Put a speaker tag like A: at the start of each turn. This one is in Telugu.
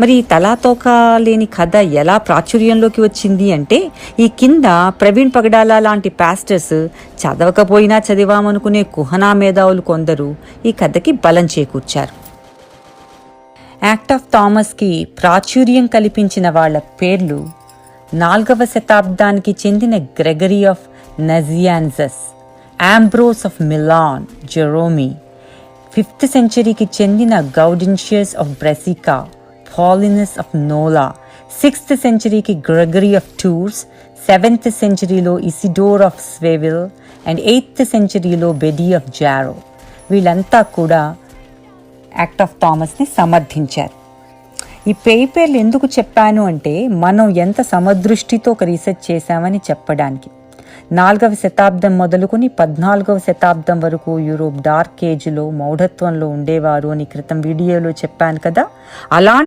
A: మరి తలాతోక లేని కథ ఎలా ప్రాచుర్యంలోకి వచ్చింది అంటే ఈ కింద ప్రవీణ్ పగడాల లాంటి పాస్టర్స్ చదవకపోయినా చదివామనుకునే కుహనా మేధావులు కొందరు ఈ కథకి బలం చేకూర్చారు. యాక్ట్ ఆఫ్ థామస్కి ప్రాచుర్యం కల్పించిన వాళ్ళ పేర్లు నాల్గవ శతాబ్దానికి చెందిన Gregory of Nazianzus Ambrose of Milan Jerome fifth సెంచరీకి చెందిన Gaudentius of Brescia Paulinus of Nola sixth సెంచరీకి Gregory of Tours seventh సెంచరీలో Isidore of Seville and eighth సెంచరీలో Bede of Jarrow వీళ్ళంతా కూడా యాక్ట్ ఆఫ్ థామస్ని సమర్థించారు. ఈ పేపర్లు ఎందుకు చెప్పాను అంటే మనం ఎంత సమదృష్టితో ఒక రీసెర్చ్ చేశామని చెప్పడానికి. నాలుగవ శతాబ్దం మొదలుకొని పద్నాలుగవ శతాబ్దం వరకు యూరోప్ డార్క్ ఏజ్లో మౌఢత్వంలో ఉండేవారు అని క్రితం వీడియోలో చెప్పాను కదా. అలాంటి